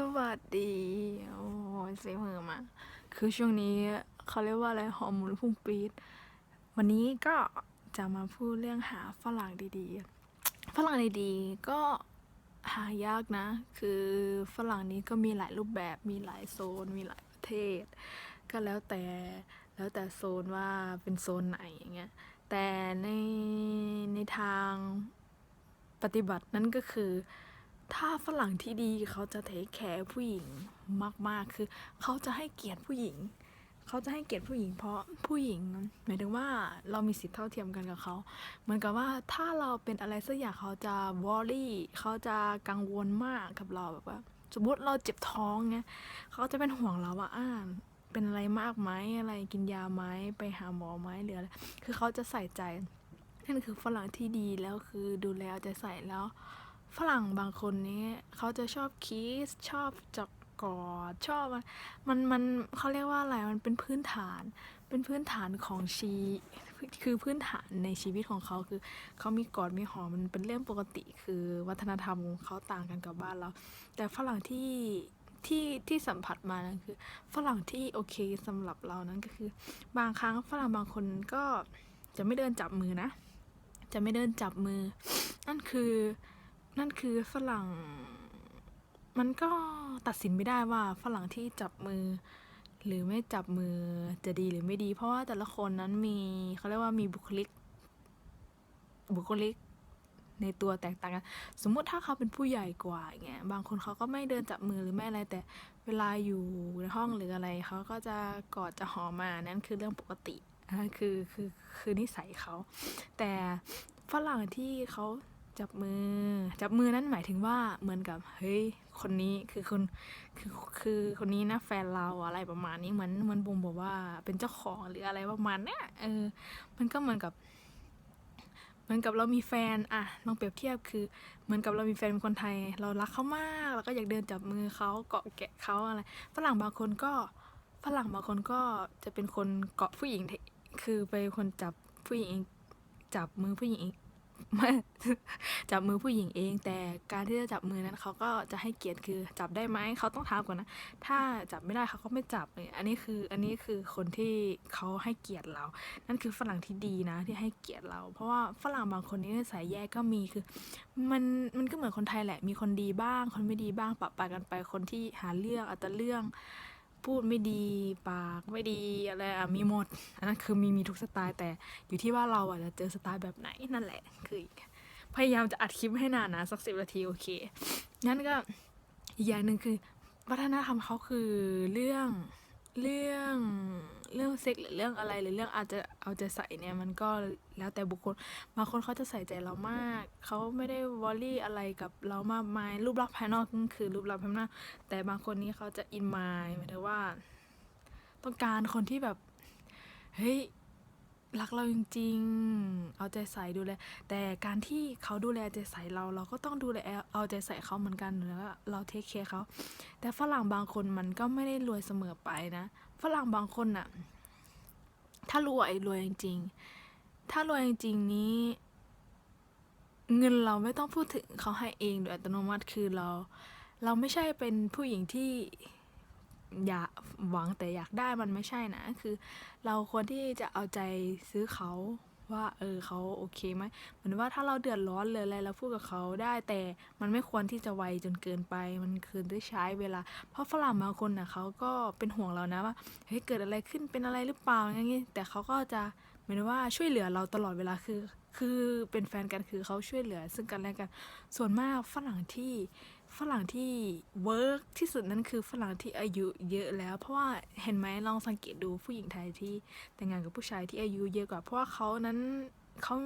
สวัสดี โอ้ยเสียงเหอมา คือช่วงนี้เขาเรียกว่าอะไรฮอร์โมนพุ่งปรีดวันนี้ก็จะมาพูดเรื่องหาฝรั่งดีๆ ฝรั่งดีๆ ก็หายากนะ คือฝรั่งนี้ก็มีหลายรูปแบบ มีหลายโซน มีหลายประเทศ ก็แล้วแต่ แล้วแต่โซนว่าเป็นโซนไหนอย่างเงี้ย แต่ในในทางปฏิบัตินั่นก็คือ ถ้าฝรั่งที่ดีเขาจะเทคแคร์ผู้หญิงมากๆ คือเขาจะให้เกียรติผู้หญิง เขาจะให้เกียรติผู้หญิง เพราะผู้หญิงหมายถึงว่าเรามีสิทธิเท่าเทียมกันกับเขาเหมือนกับว่าถ้าเราเป็นอะไรสักอย่างเขาจะวอรี่เขาจะกังวลมากกับเราแบบว่า สมมติเราเจ็บท้องเงี้ยเขาจะเป็นห่วงเราว่าอ่าเป็นอะไรมากไหมอะไรกินยาไหมไปหาหมอไหมหรืออะไรคือเขาจะใส่ใจนั่นคือฝรั่งที่ดีแล้วคือดูแลเอาใจใส่แล้ว ฝรั่งบางคนนี้เขาจะชอบคิสชอบจับกอดชอบมันมันมันเขาเรียกว่าอะไรมันเป็นพื้นฐานเป็นพื้นฐานของชีคือพื้นฐานในชีวิตของเขาคือเขามีกอดมีหอมมันเป็นเรื่องปกติคือวัฒนธรรมของเขาต่างกันกับบ้านเรา แต่ฝรั่งที่ที่ที่สัมผัสมานะคือฝรั่งที่โอเคสำหรับเรานั้นก็คือ บางครั้งฝรั่งบางคนก็จะไม่เดินจับมือนะ จะไม่เดินจับมือ นั่นคือ นั่นคือฝรั่ง มันก็ตัดสินไม่ได้ว่าฝรั่งที่จับมือ หรือไม่จับมือจะดีหรือไม่ดี เพราะว่าแต่ละคนนั้นมีเขาเรียกว่ามีบุคลิก บุคลิกในตัวแตกต่างกัน สมมุติถ้าเขาเป็นผู้ใหญ่กว่าอย่างเงี้ย บางคนเขาก็ไม่เดินจับมือหรือไม่อะไร แต่เวลาอยู่ในห้องหรืออะไร เขาก็จะกอดจะหอมมา นั่นคือเรื่องปกติคือคือคือนิสัยเขา แต่ฝรั่งที่เขา จับมือ จับมือนั้นหมายถึงว่าเหมือนกับเฮ้ยคนนี้คือคนคือคือคนนี้นะแฟนเราอะไรประมาณนี้เหมือนเหมือนบ่งบอกว่าเป็นเจ้าของหรืออะไรประมาณเนี้ยเออ มันก็เหมือนกับเหมือนกับเรามีแฟนอะลองเปรียบเทียบคือ เหมือนกับเรามีแฟนเป็นคนไทย เรารักเขามาก แล้วก็อยากเดินจับมือเขาเกาะแกะเขาอะไรฝรั่งบางคนก็ฝรั่งบางคนก็จะเป็นคนเกาะผู้หญิงคือเป็นคนจับผู้หญิงจับมือผู้หญิง จับมือผู้หญิงเอง แต่การที่จะจับมือนั้นเขาก็จะให้เกียรติคือจับได้ไหมเขาต้องถามก่อนนะ ถ้าจับไม่ได้เขาก็ไม่จับอันนี้คืออันนี้คือคนที่เขาให้เกียรติเรา นั่นคือฝรั่งที่ดีนะที่ให้เกียรติเรา เพราะว่าฝรั่งบางคนนี่นิสัยแย่ก็มีคือ มันมันก็เหมือนคนไทยแหละ มีคนดีบ้าง คนไม่ดีบ้างปะปะกันไปคนที่หาเรื่องอัตเรื่อง พูดไม่ดีปากไม่ดีอะไรอะมีหมดอันนั้นคือมีมีทุกสไตล์แต่อยู่ที่ว่าเราอะจะเจอสไตล์แบบไหนนั่นแหละ คือพยายามจะอัดคลิปให้นานนะสักสิบนาทีโอเคงั้นก็อีกอย่างหนึ่งคือ วัฒนธรรมเขาคือเรื่องเรื่อง เรื่องเซ็กหรือเรื่องอะไรหรือเรื่องอาจจะเอาใจใส่เนี่ยมันก็แล้วแต่บุคคลบางคนเขาจะใส่ใจเรามากเขาไม่ได้วอลลี่อะไรกับเรามากมายรูปลักษณ์ภายนอกก็คือรูปลักษณ์ภายนอกแต่บางคนนี้เขาจะอินมายหมายถึงว่า ต้องการคนที่แบบเฮ้ย รักเราจริงๆ เอาใจใส่ดูแล แต่การที่เขาดูแลใจใส่เรา เราก็ต้องดูแลเอาใจใส่เขาเหมือนกันแล้วาเราเทคแคร์เขา แต่ฝรั่งบางคนมันก็ไม่ได้รวยเสมอไปนะ ฝรั่งบางคนน่ะ ถ้ารวยรวยจริงๆ ถ้ารวยจริงๆนี้ เงินเราไม่ต้องพูดถึงเขาให้เองโดยอัตโนมัติคือเรา เราไม่ใช่เป็นผู้หญิงที่ อยากหวังแต่อยากได้มันไม่ใช่นะ คือ เราควรที่จะเอาใจซื้อเขาว่า เออเขาโอเคไหมเหมือนว่าถ้าเราเดือดร้อนเลยอะไรเราพูดกับเขาได้ แต่มันไม่ควรที่จะไวจนเกินไปมันคือได้ใช้เวลา เพราะฝรั่งบางคนน่ะเขาก็เป็นห่วงเรานะว่าเฮ้ยเกิดอะไรขึ้นเป็นอะไรหรือเปล่าอย่างงี้แต่เขาก็จะเหมือนว่าช่วยเหลือเราตลอดเวลาคือ คือเป็นแฟนกันคือเขาช่วยเหลือ ซึ่งกันและกันส่วนมากฝรั่งที่ ฝรั่งที่เวิร์กที่สุดนั้นคือฝรั่งที่อายุเยอะแล้ว เพราะว่าเห็นไหมลองสังเกตดูผู้หญิงไทยที่แต่งงานกับผู้ชายที่อายุเยอะกว่า เพราะว่าเขานั้นเขา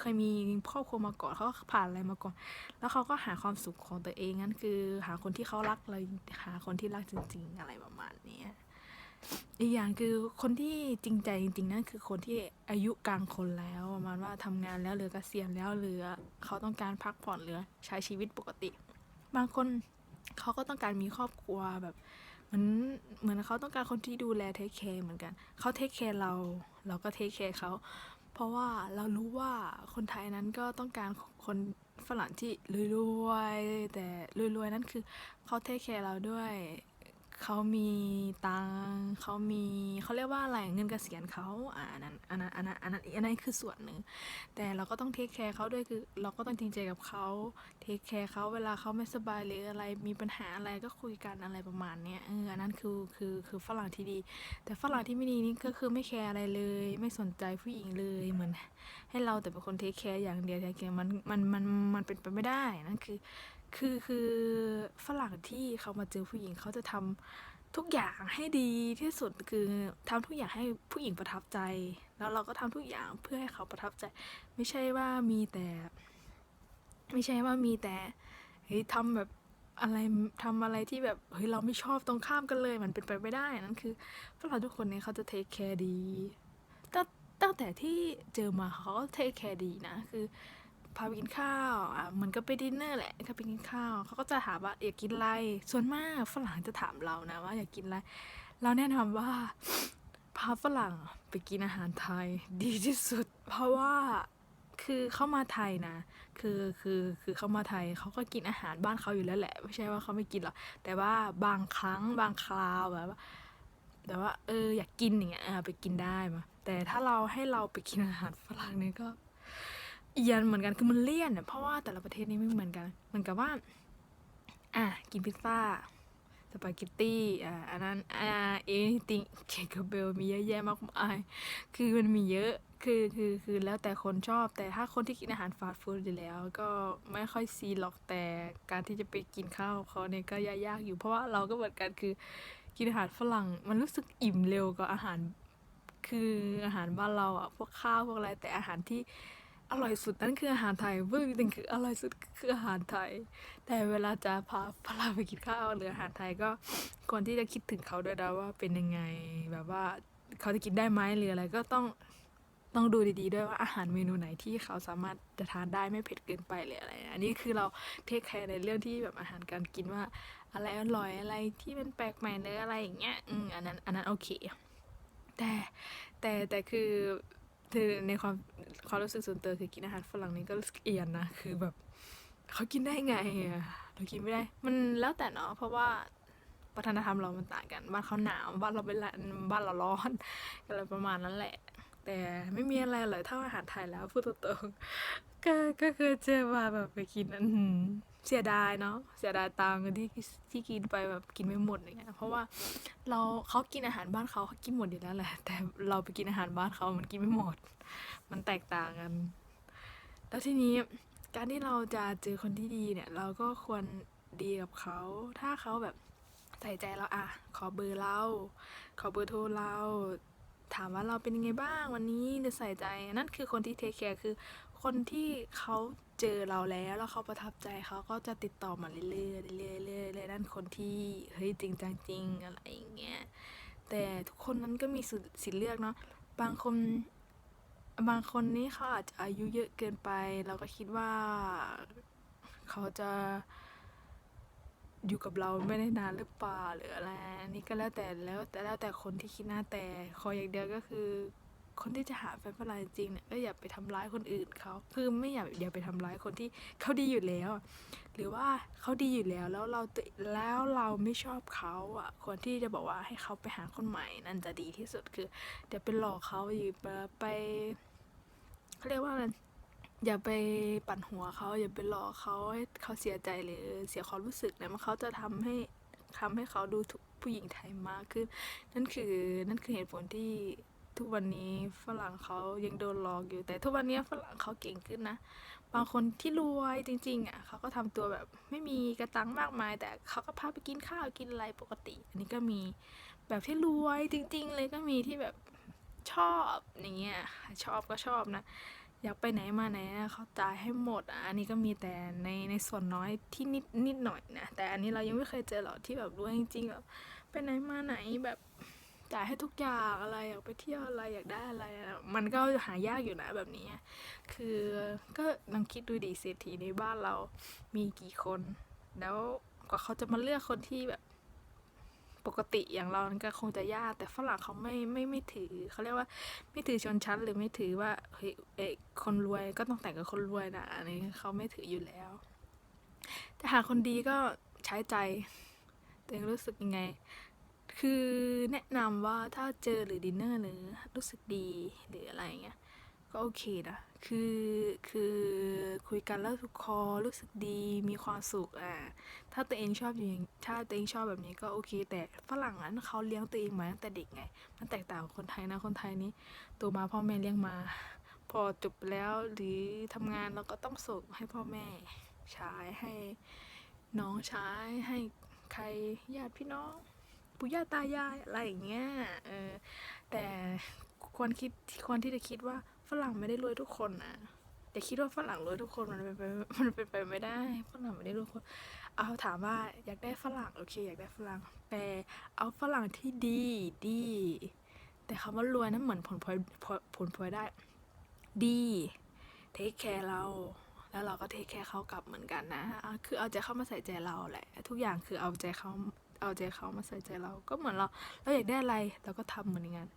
เคยมีครอบครัวมาก่อนเขาผ่านอะไรมาก่อน แล้วเขาก็หาความสุขของตัวเองนั่นคือ หาคนที่เขารักเลยหาคนที่รักจริง ๆ อะไรประมาณนี้อีกอย่างคือคนที่จริงใจจริง ๆ นั่นคือคนที่อายุกลางคนแล้วประมาณว่าทำงานแล้วหรือเกษียณแล้วหรือเขาต้องการพักผ่อนหรือใช้ชีวิตปกติ บางคนเขาก็ต้องการมีครอบครัวแบบเหมือนเหมือนเขาต้องการคนที่ดูแลเทคแคร์เหมือนกันเขาเทคแคร์เราเราก็เทคแคร์เขาเพราะว่าเรารู้ว่าคนไทยนั้นก็ต้องการคนฝรั่งที่รวยๆแต่รวยๆนั้นคือเขาเทคแคร์เราด้วย เขามีตังเขามีเขาเรียกว่าอะไรเงินเกษียณเขาอ่าอันนั้นอันนั้นอันนั้นอันนั้นอันนั้นคือส่วนหนึ่ง แต่เราก็ต้องเทคแคร์เขาด้วยคือ เราก็ต้องจริงใจกับเขาเทคแคร์เขาเวลาเขาไม่สบายหรืออะไรมีปัญหาอะไรก็คุยกันอะไรประมาณเนี้ยเอออันนั้นคือคือคือฝรั่งที่ดี แต่ฝรั่งที่ไม่ดีนี่ก็คือไม่แคร์อะไรเลย ไม่สนใจผู้หญิงเลยเหมือน ให้เราแต่เป็นคนเทคแคร์อย่างเดียวแต่จริงๆมันมันมันมันเป็นไปไม่ได้นั่นคือ คือคือฝรั่งที่เขามาเจอผู้หญิงเขาจะทำทุกอย่างให้ดีที่สุดคือทำทุกอย่างให้ผู้หญิงประทับใจ แล้วเราก็ทำทุกอย่างเพื่อให้เขาประทับใจ ไม่ใช่ว่ามีแต่ ไม่ใช่ว่ามีแต่เฮ้ยทำแบบอะไรทำอะไรที่แบบเฮ้ยเราไม่ชอบตรงข้ามกันเลย มันเป็นไปไม่ได้นั่นคือฝรั่งทุกคนเนี่ยเขาจะเทคแคร์ดีตั้งตั้งแต่ที่เจอมาเขาก็เทคแคร์ดีนะคือ พาไปกินข้าวอะเหมือนก็ไปดินเนอร์แหละก็ไปกินข้าวเขาก็จะถามว่าอยากกินอะไรส่วนมากฝรั่งจะถามเรานะว่าอยากกินอะไรเราแนะนำว่าพาฝรั่งไปกินอาหารไทยดีที่สุด เพราะว่าคือเข้ามาไทยนะ คือคือคือเข้ามาไทยเขาก็กินอาหารบ้านเขาอยู่แล้วแหละ ไม่ใช่ว่าเขาไม่กินหรอก แต่ว่าบางครั้งบางคราวแบบว่าแต่ว่าเอออยากกินอย่างเงี้ยไปกินได้มาแต่ถ้าเราให้เราไปกินอาหารฝรั่งเนี่ยก็ เอียนเหมือนกันคือมันเลี่ยนเนี่ยเพราะว่าแต่ละประเทศนี่ไม่เหมือนกันเหมือนกับว่า อะกินพิซซ่าสปาเกตตี้อ่าอันนั้นอ่าเอติงเคกเบลมีเยอะแยะมากมายคือมันมีเยอะคือคือคือแล้วแต่คนชอบ แต่ถ้าคนที่กินอาหารฟาสต์ฟู้ดอยู่แล้ว ก็ไม่ค่อยซีหรอกแต่การที่จะไปกินข้าวเขาเนี่ยก็ยากอยู่เพราะว่าเราก็เหมือนกันคือกินอาหารฝรั่งมันรู้สึกอิ่มเร็วกว่าอาหาร คืออาหารบ้านเราอะพวกข้าวพวกอะไรแต่อาหารที่ อร่อยสุดนั่นคืออาหารไทยเว้ยจริงคืออร่อยสุดคืออาหารไทย แต่เวลาจะพาพาไปกินข้าวหรืออาหารไทยก็ควรที่จะคิดถึงเขาด้วยนะว่าเป็นยังไงแบบว่าเขาจะกินได้ไหมหรืออะไรก็ต้องต้องดูดีๆด้วยว่าอาหารเมนูไหนที่เขาสามารถจะทานได้ไม่เผ็ดเกินไปหรืออะไร อันนี้คือเราเทคแคร์ในเรื่องที่แบบอาหารการกินว่า อะไรอร่อยอะไรที่มันแปลกใหม่หรืออะไรอย่างเงี้ยอืมอันนั้นอันนั้นโอเค แต่แต่แต่คือ คือในความความรู้สึกส่วนตัวคือกินอาหารฝรั่งนี่ก็เอียนนะคือแบบเขากินได้ไงอะเรากินไม่ได้ มันแล้วแต่เนาะเพราะว่าวัฒนธรรมเรามันต่างกัน บ้านเขาหนาวบ้านเราเป็นบ้านเราร้อนอะไรประมาณนั้นแหละ แต่ไม่มีอะไรเลยเท่าอาหารไทยแล้วพูดตรงๆก็ก็เคยเจอมาแบบไปกินอัน เสียดายเนาะเสียดายตังค์ที่ที่กินไปแบบกินไม่หมดอย่างเงี้ยเพราะว่าเราเขากินอาหารบ้านเขาเขากินหมดอยู่แล้วแหละ แต่เราไปกินอาหารบ้านเขามันกินไม่หมด มันแตกต่างกัน แล้วทีนี้การที่เราจะเจอคนที่ดีเนี่ย เราก็ควรดีกับเขา ถ้าเขาแบบใส่ใจเราอะขอเบอร์เรา ขอเบอร์โทรเรา ถามว่าเราเป็นยังไงบ้างวันนี้หรือใส่ใจ นั่นคือคนที่เทคแคร์คือคนที่เขา เจอเราแล้วแล้วเขาประทับใจเขาก็จะติดต่อมาเรื่อยๆเรื่อยๆเรื่อยๆนั่นคนที่เฮ้ยจริงจังจริงอะไรอย่างเงี้ยแต่ทุกคนนั้นก็มีสิทธิ์สิทธิ์เลือกเนาะบางคนบางคนนี่เขาอาจจะอายุเยอะเกินไป เราก็คิดว่าเขาจะอยู่กับเราไม่ได้นานหรือเปล่าหรืออะไรอันนี้ก็แล้วแต่แล้วแต่แล้วแต่คนที่คิดหนะแต่ขออย่างเดียวก็คือ คนที่จะหาแฟนฝรั่งจริงเนี่ยก็อย่าไปทำร้ายคนอื่นเขาคือไม่อยากอย่าไปทำร้ายคนที่เขาดีอยู่แล้ว หรือว่าเขาดีอยู่แล้วแล้วเราแล้วเราไม่ชอบเขาอะควรที่จะบอกว่าให้เขาไปหาคนใหม่นั่นจะดีที่สุดคือเดี๋ยวไปหลอกเขาอยู่าไปเขาเรียกว่าอะไรอย่าไปปั่นหัวเขาอย่าไปหลอกเขาให้เขาเสียใจหรือเสียความรู้สึกเนี่ยมันเขาจะทำให้ทำให้เขาดูถูกผู้หญิงไทยมากขึ้นนั่นคือนั่นคือเหตุผลที่ ทุกวันนี้ฝรั่งเขายังโดนหลอกอยู่ แต่ทุกวันนี้ฝรั่งเขาเก่งขึ้นนะ บางคนที่รวยจริงๆอะเขาก็ทำตัวแบบไม่มีกระตังมากมาย แต่เขาก็พาไปกินข้าวกินอะไรปกติ อันนี้ก็มีแบบที่รวยจริง ๆ เลยก็มีที่แบบชอบอย่างเงี้ยชอบก็ชอบนะ อยากไปไหนมาไหนเขาจ่ายให้หมดอะอันนี้ก็มีแต่ในในส่วนน้อยที่นิดนิดหน่อยนะแต่อันนี้เรายังไม่เคยเจอหรอกที่แบบรวยจริงๆแบบไปไหนมาไหนแบบ จ่ายให้ทุกอย่างอะไรอยากไปเที่ยวอะไรอยากได้อะไรอะมันก็หายากอยู่นะแบบนี้ คือก็ลองคิดดูดิเศรษฐีในบ้านเรามีกี่คน แล้วกว่าเขาจะมาเลือกคนที่แบบปกติอย่างเราก็คงจะยาก แต่ฝรั่งเขาไม่ไม่ไม่ถือเขาเรียกว่าไม่ถือชนชั้นหรือไม่ถือว่าเฮ้ยเอกคนรวยก็ต้องแต่งกับคนรวยนะอันนี้เขาไม่ถืออยู่แล้ว แต่หาคนดีก็ใช้ใจตัวเองรู้สึกยังไง คือแนะนำว่าถ้าเจอหรือดินเนอร์หรือรู้สึกดีหรืออะไรเงี้ยก็โอเคนะคือคือคุยกันแล้วทุกคอรู้สึกดีมีความสุขอะถ้าตัวเองชอบอย่างถ้าตัวเองชอบแบบนี้ก็โอเค แต่ฝรั่งนั้นเขาเลี้ยงตัวเองมาตั้งแต่เด็กไง มันแตกต่างกับคนไทยนะคนไทยนี้โตมาพ่อแม่เลี้ยงมา พอจบแล้วหรือทำงานเราก็ต้องส่งให้พ่อแม่ใช้ให้น้องใช้ให้ใครญาติพี่น้อง ปู่ย่าตายายอะไรอย่างเงี้ยเออแต่ควรคิดควรที่จะคิดว่าฝรั่งไม่ได้รวยทุกคนนะอย่าคิดว่าฝรั่งรวยทุกคนมันเป็นไปมันเป็นไปไม่ได้ฝรั่งไม่ได้รวยทุกคนเอาถามว่าอยากได้ฝรั่งโอเค อยากได้ฝรั่งแต่เอาฝรั่งที่ดีดี แต่คำว่ารวยนั้นเหมือนผลพลอยผลผลพลอยได้ ดีเทคแคร์เราแล้วเราก็เทคแคร์เขากลับเหมือนกันนะ คือเอาใจเข้ามาใส่ใจเราแหละ ทุกอย่างคือเอาใจเขา เอาใจเขามาใส่ใจเรา ก็เหมือนเราเราอยากได้อะไรเราก็ทำเหมือนกัน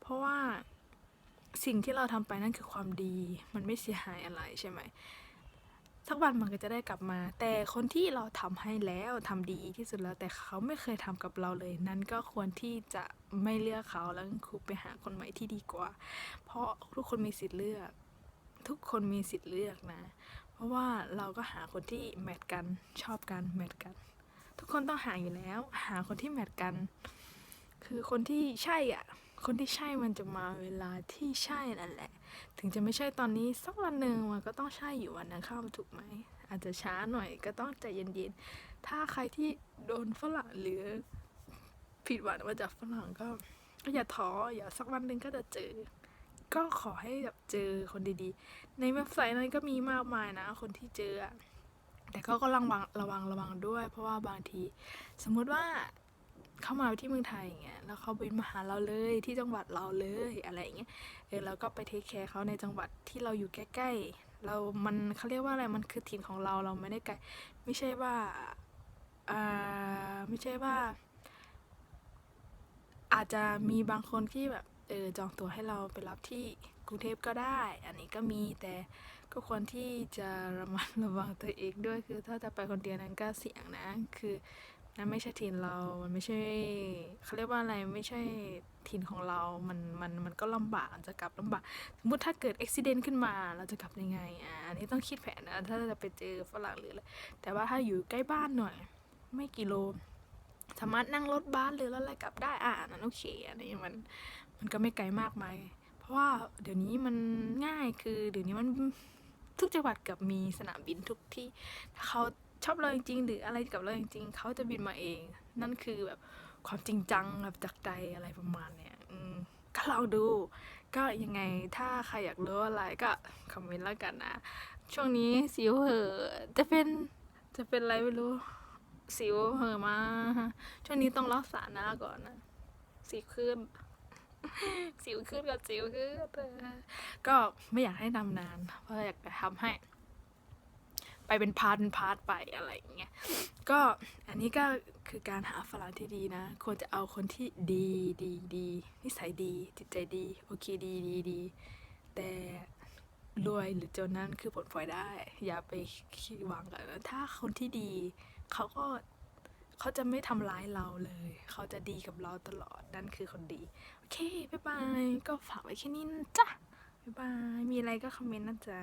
เพราะว่าสิ่งที่เราทำไปนั่นคือความดี มันไม่เสียหายอะไรใช่ไหมสักวันมันก็จะได้กลับมา แต่คนที่เราทำให้แล้วทำดีที่สุดแล้ว แต่เขาไม่เคยทำกับเราเลย นั้นก็ควรที่จะไม่เลือกเขาแล้วคือไปหาคนใหม่ที่ดีกว่า เพราะทุกคนมีสิทธิ์เลือก ทุกคนมีสิทธิ์เลือกนะ เพราะว่าเราก็หาคนที่แมทกันชอบกันแมทกัน ทุกคนต้องหาอยู่แล้ว หาคนที่แมทกัน คือคนที่ใช่อะ คนที่ใช่มันจะมาเวลาที่ใช่นั่นแหละ ถึงจะไม่ใช่ตอนนี้สักวันหนึ่งมันก็ต้องใช่อยู่วันนั้นเข้าถูกไหม อาจจะช้าหน่อยก็ต้องใจเย็นๆ ถ้าใครที่โดนฝรั่งหรือผิดหวังมาจากฝรั่งก็ก็อย่าท้ออย่าสักวันหนึ่งก็จะเจอ ก็ขอให้แบบเจอคนดีๆ ในเว็บไซต์นั้นก็มีมากมายนะ คนที่เจออะ แต่ก็ก็ระวังระวังระวังด้วย เพราะว่าบางที สมมุติว่าเข้ามาที่เมืองไทยอย่างเงี้ยแล้วเขาบินมาหาเราเลยที่จังหวัดเราเลยอะไรอย่างเงี้ยเออเราก็ไปเทคแคร์เขาในจังหวัดที่เราอยู่ใกล้ๆเรา มันเขาเรียกว่าอะไรมันคือถิ่นของเราเราไม่ได้ไกลไม่ใช่ว่าอ่าไม่ใช่ว่า อาจจะมีบางคนที่แบบเออจองตั๋วให้เราไปรับที่กรุงเทพก็ได้ อันนี้ก็มีแต่ ก็ควรที่จะระมัดระวังตัวเองด้วยคือถ้าจะไปคนเดียวนั้นก็เสี่ยงนะ คือนั่นไม่ใช่ถิ่นเรา มันไม่ใช่เขาเรียกว่าอะไรไม่ใช่ถิ่นของเรา มันมันมันก็ลำบากจะกลับลำบาก สมมติถ้าเกิดอุบิเหตุขึ้นมาเราจะกลับยังไงอะอันนี้ต้องคิดแผนนะถ้าจะไปเจอฝรั่งหรืออะไรแต่ว่าถ้าอยู่ใกล้บ้านหน่อย ไม่กี่โลสามารถนั่งรถบัสหรือรถอะไรกลับได้อะอันนั้นโอเคอันนี้มันมันก็ไม่ไกลมากมายเพราะว่าเดี๋ยวนี้มันง่ายคือเดี๋ยวนี้มัน ทุกจังหวัดเกือบมีสนามบินทุกที่ถ้าเขาชอบเราจริงๆหรืออะไรกับเราจริงๆเขาจะบินมาเอง นั่นคือแบบความจริงจังแบบจากใจอะไรประมาณเนี้ยก็ลองดู ก็ยังไงถ้าใครอยากรู้อะไรก็คอมเมนต์แล้วกันนะ ช่วงนี้สิวเหอจะเป็นจะเป็นอะไรไม่รู้สิวเหอมา ช่วงนี้ต้องรักษาหน้าก่อนนะสิวขึ้น สิวขึ้นกับสิวขึ้นก็ไม่อยากให้นำนาน เพราะอยากจะทำให้ ไปเป็นพาร์ทเป็นพาร์ทไปอะไรอย่างเงี้ยก็อันนี้ก็คือการหาฝรั่งที่ดีนะ ควรจะเอาคนที่ดีดีดีนิสัยดี จิตใจดี โอเคดีดีดีแต่รวยหรือจนนั้นคือผลพลอยได้ อย่าไปคิดหวังกันถ้าคนที่ดี เขาก็ เขาจะไม่ทำร้ายเราเลย เขาจะดีกับเราตลอด นั่นคือคนดี โอเค บ๊ายบาย ก็ฝากไว้แค่นี้นะจ๊ะ บ๊ายบาย มีอะไรก็คอมเมนต์นะจ๊ะ